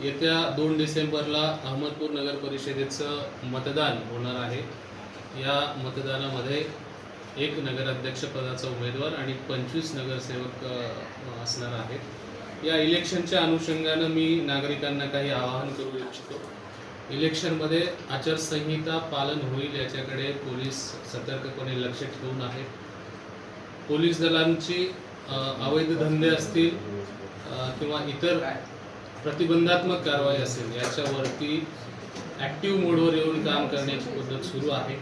येत्या दोन डिसेंबरला अहमदपूर नगर परिषदेचं मतदान होणार आहे. या मतदानामध्ये एक नगराध्यक्षपदाचा उमेदवार आणि पंचवीस नगरसेवक असणार आहेत. या इलेक्शनच्या अनुषंगानं मी नागरिकांना काही आवाहन करू इच्छितो. इलेक्शनमध्ये आचारसंहिता पालन होईल याच्याकडे पोलीस सतर्कपणे लक्ष ठेवून आहेत. पोलीस दलांची अवैध धंदे असतील किंवा इतर प्रतिबंधात्मक कारवाई असेल याच्यावरती ॲक्टिव्ह मोडवर येऊन काम करण्याची पद्धत सुरू आहे.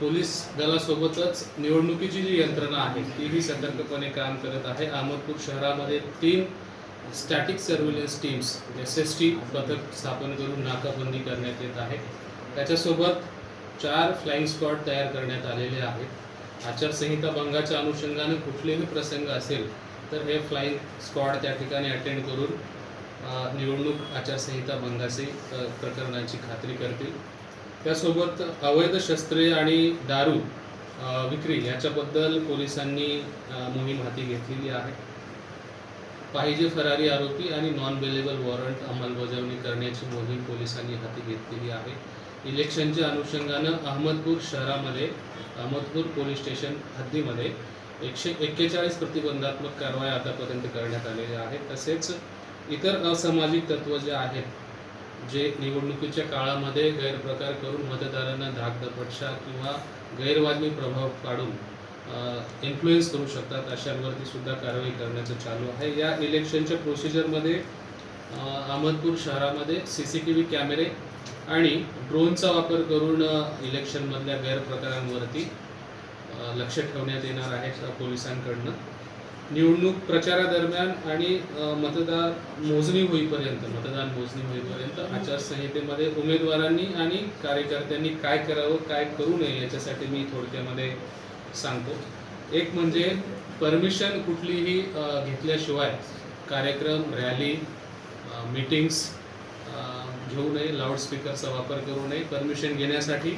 पोलीस दलासोबतच निवडणुकीची जी यंत्रणा आहे तीही सतर्कपणे काम करत आहे. अहमदपूर शहरामध्ये तीन static surveillance teams S S T पथक स्थापन करून नाकाबंदी करण्यात येत आहे. त्याच्यासोबत चार फ्लाईंग स्क्वॉड तयार करण्यात आलेले आहेत. आचारसंहिता भंगाच्या अनुषंगाने कुठलेही प्रसंग असेल तर हे फ्लाईंग स्क्वॉड त्या ठिकाणी अटेंड करून निवडणूक आचारसंहिता भंगाचे प्रकरणांची प्रकरणाची खात्री करतील. त्यासोबत अवैध शस्त्रे आणि दारू विक्री याच्याबद्दल पोलिसांनी मोहीम हाती घेतलेली आहे. पाहिजे फरारी आरोपी आणि नॉन बेलेबल वॉरंट अंमलबजावणी करण्याची मोहीम पोलिसांनी हाती घेतलेली आहे. इलेक्शनच्या अनुषंगानं अहमदपूर शहरामध्ये अहमदपूर पोलीस स्टेशन हद्दीमध्ये एकशे एक्केचाळीस प्रतिबंधात्मक कारवाया आतापर्यंत करण्यात आलेल्या आहेत. तसेच इतर असामाजिक तत्व जे आहेत जे निवडणुकीच्या काळामध्ये गैरप्रकार करून मतदारांना धाकधपटशा किंवा गैरवाजवी प्रभाव पाडून इन्फ्लुएन्स करू शकतात अशांवरती सुद्धा कारवाई करण्याचं चालू आहे. या इलेक्शनच्या प्रोसिजरमध्ये अहमदपूर शहरामध्ये सी सी टी व्ही कॅमेरे आणि ड्रोनचा वापर करून इलेक्शनमधल्या गैरप्रकारांवरती लक्ष ठेवण्यात येणार आहे पोलिसांकडनं. निवडणूक प्रचारादरम्यान आणि मतदार मोजणी होईपर्यंत मतदान मोजणी होईपर्यंत आचारसंहितेमध्ये उमेदवारांनी आणि कार्यकर्त्यांनी काय करावं काय करू नये याच्यासाठी मी थोडक्यामध्ये सांगतो. एक म्हणजे परमिशन कुठलीही घेतल्याशिवाय कार्यक्रम रॅली मीटिंग्स घेऊ नये लाऊडस्पीकरचा वापर करू नये. परमिशन घेण्यासाठी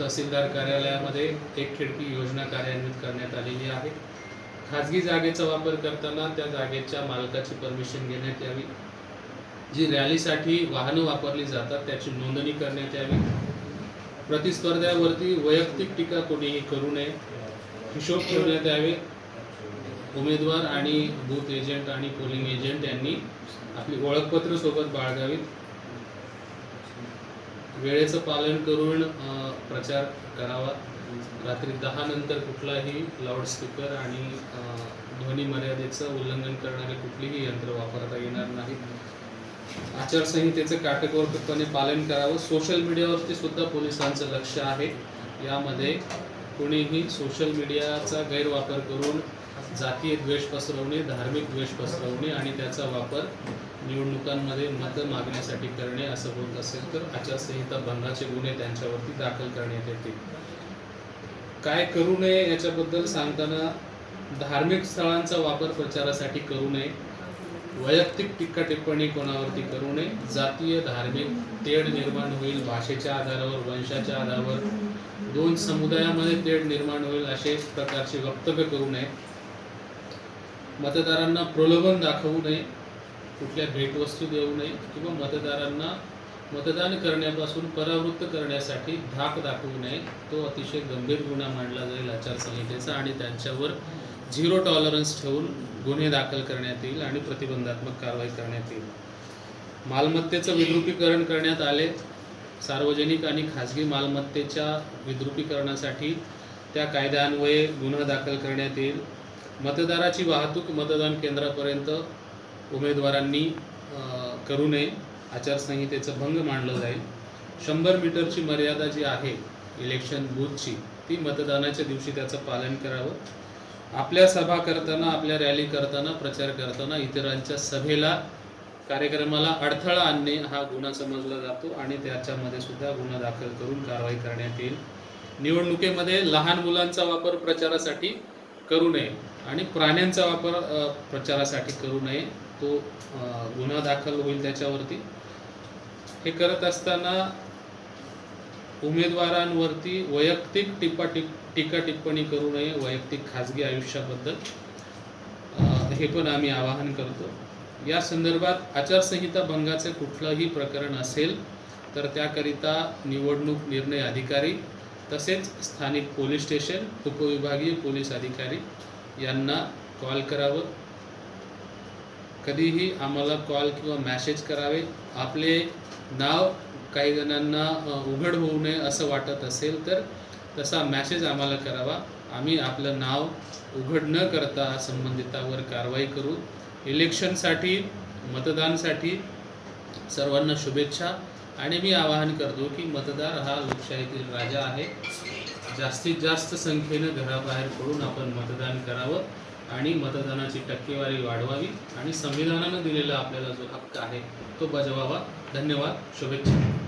तहसीलदार कार्यालयामध्ये एक खिडकी योजना कार्यान्वित करण्यात आलेली आहे. खाजगी जागेचा वापर करताना त्या जागेच्या मालकाची परमिशन घेण्यात यावी. जी रॅलीसाठी वाहनं वापरली जातात त्याची नोंदणी करण्यात यावी. प्रतिस्पर्ध्यावरती वैयक्तिक टीका कोणीही करू नये. हिशोब ठेवण्यात यावे. उमेदवार आणि बूथ एजंट आणि पोलिंग एजंट यांनी आपली ओळखपत्र सोबत बाळगावीत. वेळेचं पालन करून प्रचार करावा. रात्री दहा नंतर कुठलाही लाऊडस्पीकर आणि ध्वनी मर्यादेचं उल्लंघन करणारे कुठलीही यंत्र वापरता येणार नाही. आचारसंहितेचं काटेकोरपणे पालन करावं. सोशल मीडियावरती सुद्धा पोलिसांचं लक्ष आहे. यामध्ये कोणीही सोशल मीडियाचा गैरवापर करून जातीय द्वेष पसरवणे धार्मिक द्वेष पसरवणे आणि त्याचा वापर निवडणुकांमध्ये मतं मागण्यासाठी करणे असं होत असेल तर आचारसंहिता भंगाचे गुन्हे त्यांच्यावरती दाखल करण्यात येतील. काय करू नये याच्याबद्दल सांगताना धार्मिक स्थळांचा वापर प्रचारासाठी करू नये. वैयक्तिक टीका टिप्पणी कोणावरती करू नये. जातीय धार्मिक तेढ निर्माण होईल भाषेच्या आधारावर वंशाच्या आधारावर. दोन समुदायामध्ये तेढ निर्माण होईल असे प्रकारचे वक्तव्य करू नये. मतदारांना प्रलोभन दाखवू नये. कुठल्या भेटवस्तू देऊ नये किंवा मतदारांना मतदान करण्यापासून परावृत्त करण्यासाठी धाक दाखवू नये तो अतिशय गंभीर गुन्हा मानला जाईल आचारसंहितेचा आणि त्यांच्यावर झिरो टॉलरन्स ठेवून गुन्हे दाखल करण्यात येईल आणि प्रतिबंधात्मक कारवाई करण्यात येईल. मालमत्तेचं विद्रुपीकरण करण्यात आले. सार्वजनिक आणि खाजगी मालमत्तेच्या विद्रुपीकरणासाठी त्या कायद्यान्वये गुन्हा दाखल करण्यात येईल. मतदाराची वाहतूक मतदान केंद्रापर्यंत उमेदवारांनी करू नये आचारसंहितेचं भंग मानलं जाईल. शंभर मीटरची मर्यादा जी आहे इलेक्शन बूथची ती मतदानाच्या दिवशी त्याचं पालन करावं. आपल्या सभा करताना आपल्या रॅली करताना प्रचार करताना इतरांच्या सभेला कार्यक्रमाला अडथळा आणणे हा गुन्हा समजला जातो आणि त्याच्यामध्ये सुद्धा गुन्हा दाखल करून कारवाई करण्यात येईल. निवडणुकीमध्ये लहान मुलांचा वापर प्रचारासाठी करू नये आणि प्राण्यांचा वापर प्रचारासाठी करू नये. तो गुन्हा दाखल होईल त्याच्यावरती. हे करत असताना उमेदवारांवरती वैयक्तिक टिप्पा टिप टीका टिप्पणी करू नये वैयक्तिक खाजगी आयुष्याबद्दल. हे पण आम्ही आवाहन करतो. या संदर्भात आचारसंहिता भंगाचे कुठलंही प्रकरण असेल तर त्याकरिता निवडणूक निर्णय अधिकारी तसेच स्थानिक पोलीस स्टेशन उपविभागीय पोलीस अधिकारी यांना कॉल करावं. कधीही आम्हाला कॉल किंवा मॅसेज करावे. आपले नाव काही जणांना उघड होऊ नये असं वाटत असेल तर तसा मॅसेज आम्हाला करावा. आम्ही आपलं नाव उघड न करता संबंधितावर कारवाई करू. इलेक्शनसाठी मतदानसाठी सर्वांना शुभेच्छा. आणि मी आवाहन करतो की मतदार हा लोकशाहीतील राजा आहे. जास्तीत जास्त संख्येनं घराबाहेर पडून आपण मतदान करावं. आणि मतदानाची टक्केवारी वाढवावी आणि संविधानानं दिलेला आपल्याला जो हक्क आहे तो बजवावा. धन्यवाद. शुभेच्छा.